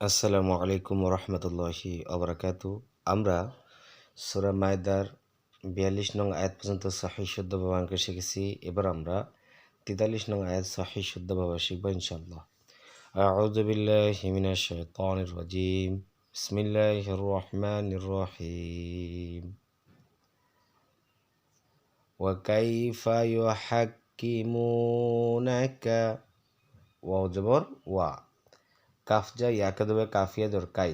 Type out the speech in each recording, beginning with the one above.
আসসালামু আলাইকুম রহমতুল্লাহি অবরাকাতু আমরা সুরা মায়দার বিয়াল্লিশ নং আয়াত পর্যন্ত সহি শুদ্ধ ব্যবহারকে শিখেছি এবার আমরা তেতাল্লিশ নং আয়াত সহি শুদ্ধ ব্যবহার শিখব ইনশাল্লাহ أعوذ بالله من الشيطان الرجيم بسم الله الرحمن الرحيم وكيف يحكمونك ওয়াও জবর ওয়া কাফজা দেবে কাফিয়া জোর কাই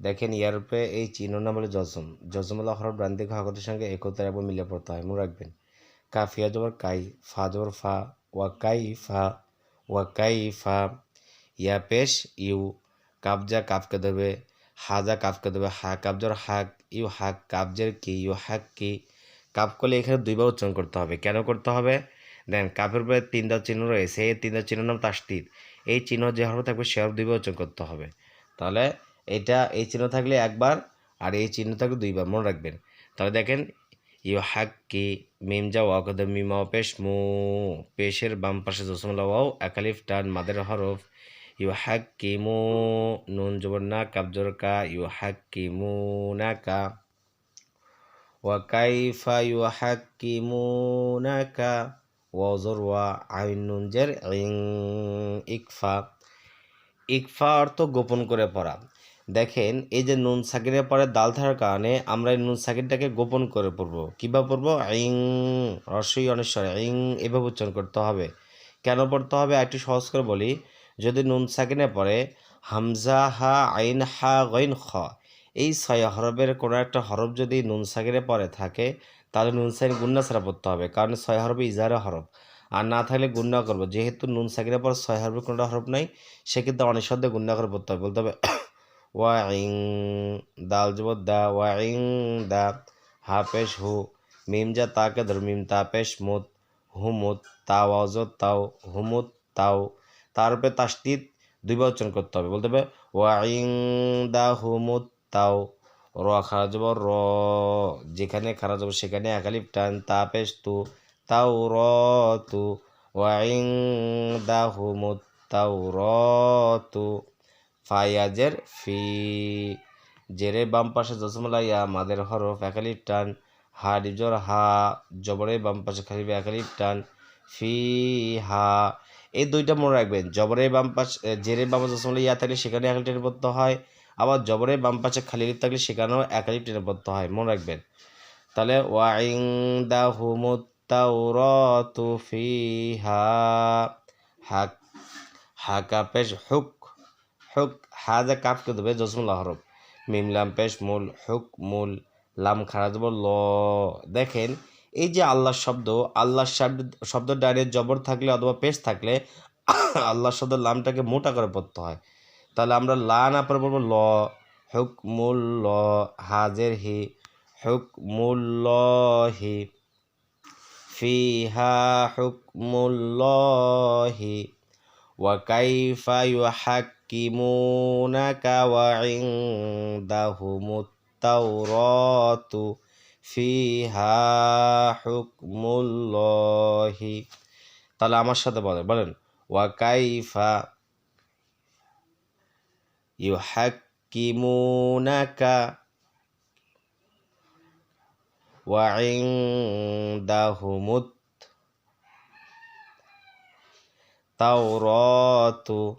দেখেন, ইয়ার উপরে এই চিহ্ন নাম হলো জজম। জজমলা হরফ ব্রান্তিক হকতের সঙ্গে একতার এবং মিলে পড়তে হয়। মনে রাখবেন, কাফিয়া জবর কাই, ফা জবর ফা, ওয়া কাই ফা, ওয়া কাই ফা। ইয়া পেশ, ইউ। কাবজা কাফকে দেবে হাজা কাফকে দেবে হা কাবজর হাক, ইউ হাক কাবজের কি, ইউ হাক কি। কাপ করলে এখানে দুইবার উচ্চারণ করতে হবে। কেন করতে হবে? দেন কাপের উপরে তিনটা চিহ্ন রয়েছে, এই তিনটা চিহ্ন নাম তাস্তির এই চিহ্ন যে হরফ থাকবে সে হরফ দুইবার উচ্চারণ করতে হবে। তাহলে এটা, এই চিহ্ন থাকলে একবার আর এই চিহ্ন থাকলে দুইবার, মনে রাখবেন। তাহলে দেখেন, ইউ হাক কি, মিম যা ওয়াকদ মিমা পেশ, মু। পেশের বাম পাশে জসমলা ওয়াও একালিফ টান, মাদের হরফ। ইউ হাক কি, মু। নুন জবর না কাবজর কা। ইউ হাক কি, মু না কা। ওয়াকাইফা ইউ হাক কি, মু না কা। ওয়াজর ওয়া আইন নুন জের ইং, ইকফা। ইকফা অর্থ গোপন করে পড়া। দেখেন, এই যে নুন সাকিরের পরে দাল থাকার কারণে আমরা এই নুন সাকিরটাকে গোপন করে পড়ব। কীভাবে পড়ব? ইং, রসই অনেশ্বর। ইং এভাবে উচ্চারণ করতে হবে। কেন পড়তে হবে? একটু সহজ করে বলি। যদি নুন সাকিনে পড়ে, হামজা, হা, আইন, হা, গইন, খ। এই ছয় হরফের কোনো একটা হরফ যদি নুন সাকিরে পরে থাকে তাহলে নুন সাকিন গুন্না ছাড়া পড়তে হবে, কারণ ছয় হরফে ইজারে হরফ। আর না থাকলে গুন্না করব, যেহেতু নুন সাকিরের পর ছয় হরফের কোনোটা হরফ নাই, সেক্ষেত্রে অনেক শব্দে গুন্না করে পড়তে হবে, বলতে হবে ওয়াইং দাল জব দা ওয়াইং দা হাফেশ হু, মিম যা তাকে ধর, মিম তাপেশ মুত হুমুত তাও অজ তাও হুমুত তাও, তার উপরে তাস্তিত দুইবার উচ্চারণ করতে হবে, বলতে হবে ওয়াইং দা হুমুত তাও র খারা যাব, র। যেখানে খারা যাব সেখানে একালিপ টান তা পেশ তু, তাও র তু। ওয়াইং দা হুমুত তাও র তু। ফায়াজের ফি। জেরে বাম পাশে জসমলা ইয়া মাদের হরফ একালিপ টান। হা ডিজর হা, জবরে বাম পাশে খালিবে একালিপ টান। ফি, হা। এই দুইটা মনে রাখবেন, জবরে বাম পাশে জেরে বাম জসমলা ইয়া থাকলে সেখানে একালিপ টেনে পড়তে হয়। আবার জবরে বাম পাশে খালি লিপ থাকলে সেখানেও একালিপ টেনে পড়তে হয়। মনে রাখবেন। তাহলে ওয়াইং দা হুমুত তাওরাতু ফিহা হাক, হাকা পেশ হুক হুক হাজা কাফকে দেবে জসমুল হরফ মিম লাম পেশ মূল, হুক মূল, লাম খারাজ ল। দেখেন, এই যে আল্লাহ শব্দ আল্লাহ শব্দ শব্দ ডাইরেক্ট জবর থাকলে অথবা পেশ থাকলে আল্লাহ শব্দ লামটাকে মোটা করে পড়তে হয়। তাহলে আমরা লা না পরে বলব ল। হুকমুল ল হাজের হি হুকমুল হি ফিহা হুকমুল্লাহি। ওয়া হাক কি ওয়া ফি হা ফিহা হুকমুল্লাহি। তাহলে আমার সাথে বলেন বলেন ওয়াকাইফা yuhakkimunaka wa indahumut tauratu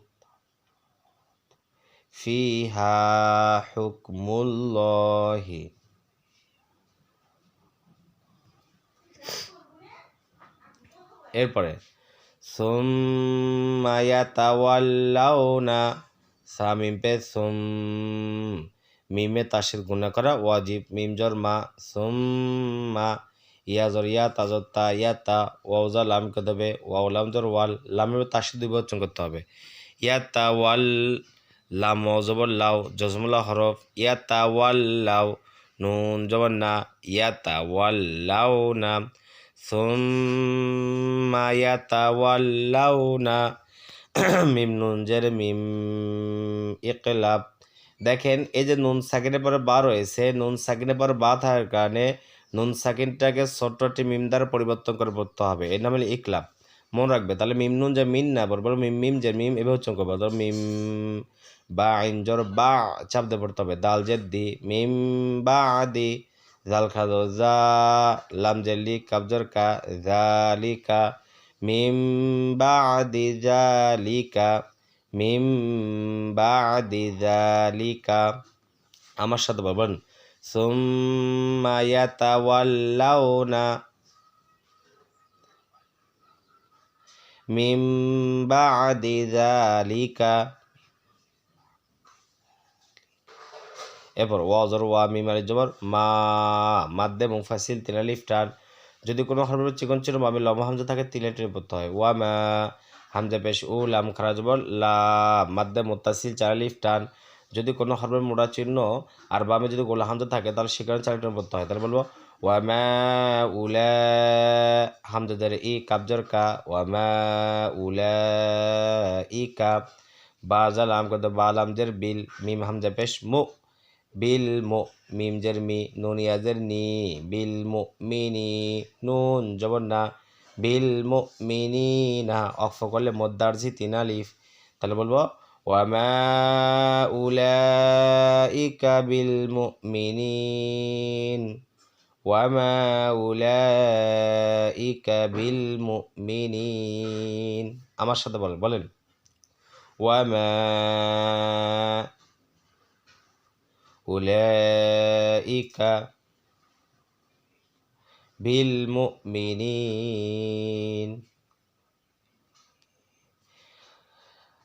fiha hukmullahi. এরপরে na সামিম পে সুম মিমে তাসির গুণা করা, ওয়াজিব মিম জর মা সুম্মা ইয়া জর ইয়া তাজর তা ইয়া, তা ওয়াউজা লাম দেবে, ওয়াও লাম জর ওয়াল লামের তাসির দুই বচন করতে হবে। ইয়া তা ওয়াল লাম ওয়াজবর লাউ জজমুল্লা হরফ, ইয়া তা ওয়াল লাউ নুন জবর না, ইয়া তা ওয়াল লাউ না সুম্মা ইয়া তা ওয়াল লাউ না মিম নুন জের মিম ইকলাব। দেখেন, এই যে নুন সাকিনের পরে বা রয়েছে, নুন সাকিনের পরে বা থাকার কারণে নুন সাকিনটাকে ছোট্ট একটি মিম দ্বারা পরিবর্তন করে পড়তে হবে। এর নাম হলো ইকলাব। মনে রাখবে, তাহলে মিম নুন যে মিন না বলব মিম মিম যে মিম, এভাবে উচ্চারণ করব। ধরো মিম বা আইন জর বা চাপ দিয়ে পড়তে হবে। দাল জেদ দি, মিম বা দি, জাল খাদো জা, লাম জেলি কাবজর কা জালিকা মিম বা দি জালিকা মিম বা দি জালিকা আমার সাথে বলবেন, সুম্মা ইয়াতাওয়াল্লাউনা, মিম বাদি যালিকা। এরপর ওয়াজর ওয়া মিম জবর মা, মাদ্দে মুফাসিল তিন আলিফ টান। যদি কোনো হরফের চিকন চির আমি লম্বা হামজা থাকে তিন টেনে পড়তে হয়। ওয়া মা হামজা পেশ, উ, লাম, খারা জবর, লা, মাদ্দে, মুত্তাসিল, চার আলিফ টান। যদি কোনো হরফের মোড়া চিহ্ন আর বামে যদি গোলা হামজা থাকে, তাহলে সেখানে চার টেনে পড়তে হয়। তাহলে বলব, ওয়া মা উলা হামজা দের ই কাবজর কা, ওয়া মা উলা ই কা বাজাল আম কত বালাম জের বিল, মিম হামজা পেশ, মু, বিল, মো। মিম জের মি নুন ইয়াজের নি বিল মিনি নুন জবর না বিল মিনি না অক্ফ করলে মদ্দার জি তিন আলিফ তাহলে বলব, ওয়ামা উলাইকা বিল মুমিনিন। ওয়ামা উলাইকা বিল মুমিনিন। আমার সাথে বলেন বলেন। ওয়ামা উলাইকা বিল মুমিনিন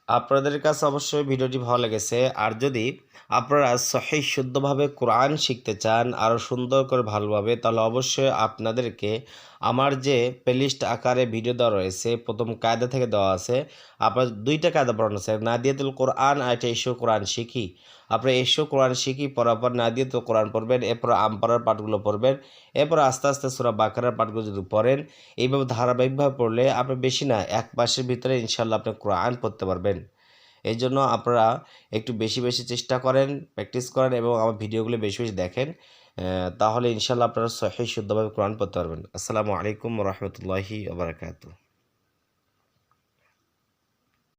আপনাদের কাছে অবশ্যই ভিডিওটি ভালো লেগেছে। আর যদি আপনারা সহি শুদ্ধভাবে কোরআন শিখতে চান আরও সুন্দর করে ভালোভাবে, তাহলে অবশ্যই আপনাদেরকে আমার যে প্লেলিস্ট আকারে ভিডিও দেওয়া রয়েছে, প্রথম কায়দা থেকে দেওয়া আছে, আপনার দুইটা কায়দা পড়ানো আছে, নাদিয়াতুল কোরআন আর একটা এসো কোরআন শিখি। আপনার এসো কোরআন শিখি, পড়ার পর নাদিয়াতুল কোরআন পড়বেন, এরপর আমপাড়ার পাঠগুলো পড়বেন, এরপর আস্তে আস্তে সুরা বাকারার পাঠগুলো যদি পড়েন, এইভাবে ধারাবাহিকভাবে পড়লে আপনি বেশি না, এক মাসের ভিতরে ইনশাল্লাহ আপনি কোরআন পড়তে পারবেন। এই জন্য আপনারা একটু বেশি বেশি চেষ্টা করেন প্র্যাকটিস করেন এবং আমার ভিডিওগুলো বেশি বেশি দেখেন। তাহলে ইনশাল্লাহ আপনারা সহি, শুদ্ধভাবে কোরআন পড়তে পারবেন। আসসালামু আলাইকুম রহমতুল্লাহি আবরাকাতু